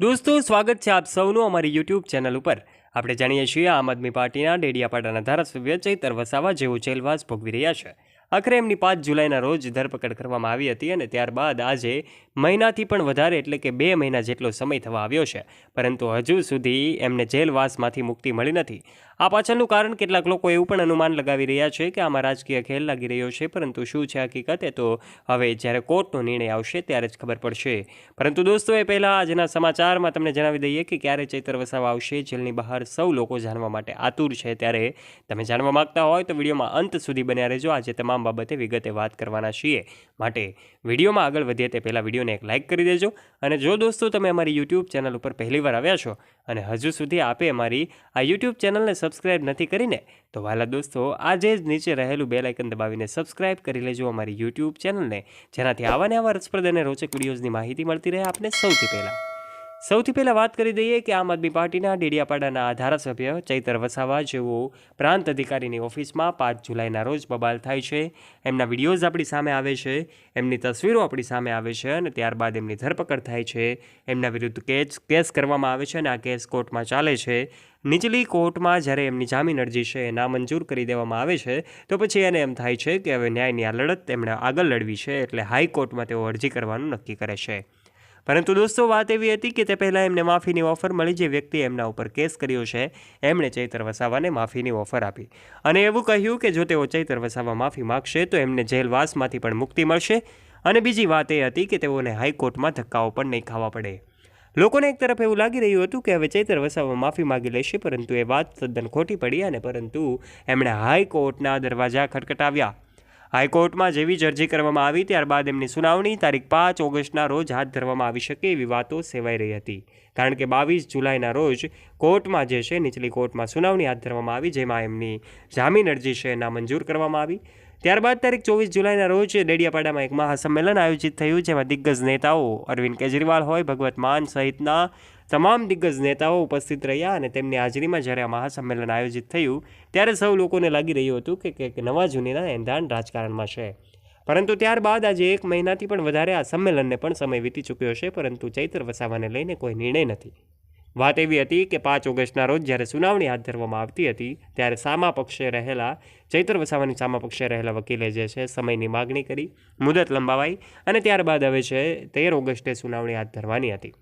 દોસ્તો, સ્વાગત છે આપ સૌનું અમારી યુટ્યુબ ચેનલ ઉપર. આપણે જાણીએ છીએ, આમ આદમી પાર્ટીના ડેડિયાપાડાના ધારાસભ્ય ચૈતર વસાવા જેઓ જેલવાસ ભોગવી રહ્યા છે. આખરે એમની પાંચ જુલાઈના રોજ ધરપકડ કરવામાં આવી હતી અને ત્યારબાદ આજે મહિનાથી પણ વધારે એટલે કે બે મહિના જેટલો સમય થવા આવ્યો છે. પરંતુ હજુ સુધી એમને જેલવાસમાંથી મુક્તિ મળી નથી. આ પાછળનું કારણ કેટલાક લોકો એવું પણ અનુમાન લગાવી રહ્યા છે કે આમાં રાજકીય ખેલ લાગી રહ્યો છે, પરંતુ શું છે હકીકત એ તો હવે જ્યારે કોર્ટનો નિર્ણય આવશે ત્યારે જ ખબર પડશે. પરંતુ દોસ્તો, એ પહેલાં આજના સમાચારમાં તમને જણાવી દઈએ કે ક્યારે ચૈતર વસાવા આવશે, જેલની બહાર સૌ લોકો જાણવા માટે આતુર છે. ત્યારે તમે જાણવા માગતા હોય તો વિડીયોમાં અંત સુધી બન્યા રહેજો. આજે તમામ બાબતે વિગતે વાત કરવાના છીએ. માટે વિડીયોમાં આગળ વધીએ તે પહેલાં વિડીયોને એક લાઇક કરી દેજો. અને જો દોસ્તો તમે અમારી યુટ્યુબ ચેનલ ઉપર પહેલીવાર આવ્યા છો અને હજુ સુધી આપે અમારી આ યુટ્યુબ ચેનલને સબસ્ક્રાઇબ નથી કરીને, તો વાલા દોસ્તો આજે જ નીચે રહેલું બેલ આઇકન દબાવીને સબસ્ક્રાઇબ કરી લેજો અમારી યુટ્યુબ ચેનલને, જેનાથી આવા ને આવા રસપ્રદ અને રોચક વિડીયોઝની માહિતી મળતી રહે આપને સૌથી પહેલાં. સૌથી પહેલાં વાત કરી દઈએ કે આમ આદમી પાર્ટીના ડેડિયાપાડાના ધારાસભ્ય ચૈતર વસાવા, જેઓ પ્રાંત અધિકારીની ઓફિસમાં પાંચ જુલાઈના રોજ બબાલ થાય છે. એમના વિડીયોઝ આપણી સામે આવે છે, એમની તસવીરો આપણી સામે આવે છે અને ત્યારબાદ એમની ધરપકડ થાય છે. એમના વિરુદ્ધ કેસ કેસ કરવામાં આવે છે અને આ કેસ કોર્ટમાં ચાલે છે. નીચલી કોર્ટમાં જ્યારે એમની જામીન અરજી છે, એ નામંજૂર કરી દેવામાં આવે છે, તો પછી એને એમ થાય છે કે હવે ન્યાયની આ લડત તેમણે આગળ લડવી છે, એટલે હાઈકોર્ટમાં તેઓ અરજી કરવાનું નક્કી કરે છે. પરંતુ દોસ્તો, વાત એવી હતી કે તે પહેલાં એમને માફીની ઓફર મળી જે વ્યક્તિ એમના ઉપર કેસ કર્યો છે, એમણે ચૈતર વસાવાને માફીની ઓફર આપી. અને એવું કહ્યું કે જો તેઓ ચૈતર વસાવા માફી માગશે, તો એમને જેલવાસમાંથી પણ મુક્તિ મળશે. અને બીજી વાત એ હતી કે તેઓને હાઈકોર્ટમાં ધક્કાઓ પણ નહીં ખાવા પડે. લોકોને એક તરફ એવું લાગી રહ્યું હતું કે હવે ચૈતર વસાવા માફી માગી લેશે, પરંતુ એ વાત તદ્દન ખોટી પડી અને પરંતુ એમણે હાઈકોર્ટના દરવાજા ખટખટાવ્યા. હાઈકોર્ટમાં જેવી જ અરજી કરવામાં આવી, ત્યારબાદ એમની સુનાવણી તારીખ પાંચ ઓગસ્ટના રોજ હાથ ધરવામાં આવી શકે એવી વાતો સેવાઈ રહી હતી. કારણ કે બાવીસ જુલાઈના રોજ કોર્ટમાં જે છે, નીચલી કોર્ટમાં સુનાવણી હાથ ધરવામાં આવી, જેમાં એમની જામીન અરજી છે નામંજૂર કરવામાં આવી. ત્યારબાદ તારીખ ચોવીસ જુલાઈના રોજ ડેડિયાપાડામાં એક મહાસંમેલન આયોજિત થયું, જેમાં દિગ્ગજ નેતાઓ અરવિંદ કેજરીવાલ હોય, ભગવત માન સહિતના તમામ દિગ્ગજ નેતાઓ ઉપસ્થિત રહ્યા અને તેમની હાજરીમાં જ્યારે આ મહાસંમેલન આયોજિત થયું, ત્યારે સૌ લોકોને લાગી રહ્યું હતું કે કંઈક નવા જૂનીના એંધાણ રાજકારણમાં છે. પરંતુ ત્યારબાદ આજે એક મહિનાથી પણ વધારે આ સંમેલનને પણ સમય વીતી ચૂક્યો છે, પરંતુ ચૈત્ર વસાવાને લઈને કોઈ નિર્ણય નથી. વાત એવી હતી કે પાંચ ઓગસ્ટના રોજ જ્યારે સુનાવણી હાથ ધરવામાં આવતી હતી, ત્યારે સામા પક્ષે રહેલા ચૈત્ર વસાવાની સામા પક્ષે રહેલા વકીલે જે છે સમયની માગણી કરી, મુદત લંબાવાઈ અને ત્યારબાદ હવે છે તેર ઓગસ્ટે સુનાવણી હાથ ધરવાની હતી.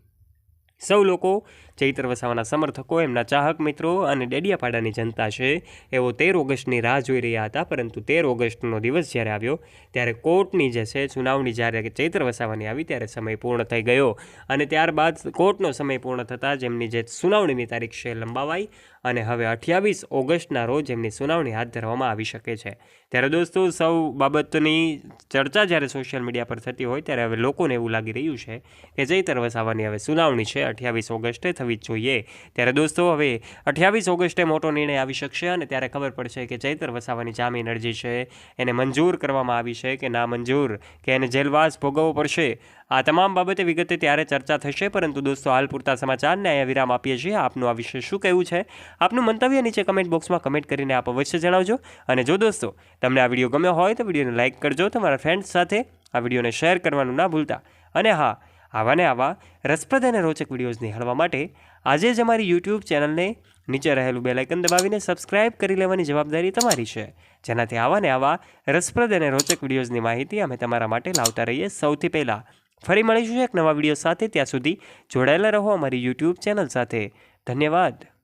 સૌ લોકો ચૈત્ર વસાવાના સમર્થકો, એમના ચાહક મિત્રો અને ડેડિયાપાડાની જનતા છે. એવો તેર ઓગસ્ટની રાહ જોઈ રહ્યા હતા, પરંતુ તેર ઓગસ્ટનો દિવસ જ્યારે આવ્યો, ત્યારે કોર્ટની જે છે સુનાવણી જ્યારે ચૈત્ર વસાવાની આવી, ત્યારે સમય પૂર્ણ થઈ ગયો. અને ત્યારબાદ કોર્ટનો સમય પૂર્ણ થતાં જેમની જે સુનાવણીની તારીખ છે લંબાવાઈ અને હવે અઠ્યાવીસ ઓગસ્ટના રોજ એમની સુનાવણી હાથ ધરવામાં આવી શકે છે. ત્યારે દોસ્તો, સૌ બાબતની ચર્ચા જ્યારે સોશિયલ મીડિયા પર થતી હોય, ત્યારે હવે લોકોને એવું લાગી રહ્યું છે કે ચૈતર વસાવાની હવે સુનાવણી છે, અઠ્યાવીસ ઓગસ્ટે થવી જ જોઈએ. ત્યારે દોસ્તો, હવે અઠ્યાવીસ ઓગસ્ટે મોટો નિર્ણય આવી શકશે અને ત્યારે ખબર પડશે કે ચૈતર વસાવાની જામીન અરજી છે. એને મંજૂર કરવામાં આવી છે કે ના મંજૂર, કે એને જેલવાસ ભોગવવો પડશે. આ તમામ બાબતે વિગતે ત્યારે ચર્ચા થશે. પરંતુ દોસ્તો, હાલ પૂરતા સમાચારને અહીંયા વિરામ આપીએ છીએ. આપનું આ વિશે શું કહેવું છે? આપનું મંતવ્ય નીચે કમેન્ટ બોક્સમાં કમેન્ટ કરીને આપ અવશ્ય જણાવજો. અને જો દોસ્તો, તમને આ વીડિયો ગમ્યો હોય તો વિડીયોને લાઇક કરજો. તમારા ફ્રેન્ડ્સ સાથે આ વિડીયોને શેર કરવાનું ના ભૂલતા. અને હા આવા ને આવા રસપ્રદ અને રોચક વિડીયોઝ નિહાળવા માટે આજે જ અમારી યુટ્યુબ ચેનલને નીચે રહેલું બેલાઇકન દબાવીને સબસ્ક્રાઇબ કરી લેવાની જવાબદારી તમારી છે. જેનાથી આવા ને આવા રસપ્રદ અને રોચક વિડીયોઝની માહિતી અમે તમારા માટે લાવતા રહીએ સૌથી પહેલાં. ફરી મળીશું એક નવા વીડિયો સાથે. ત્યાં સુધી જોડાયેલા રહો અમારી યુટ્યુબ ચેનલ સાથે. ધન્યવાદ.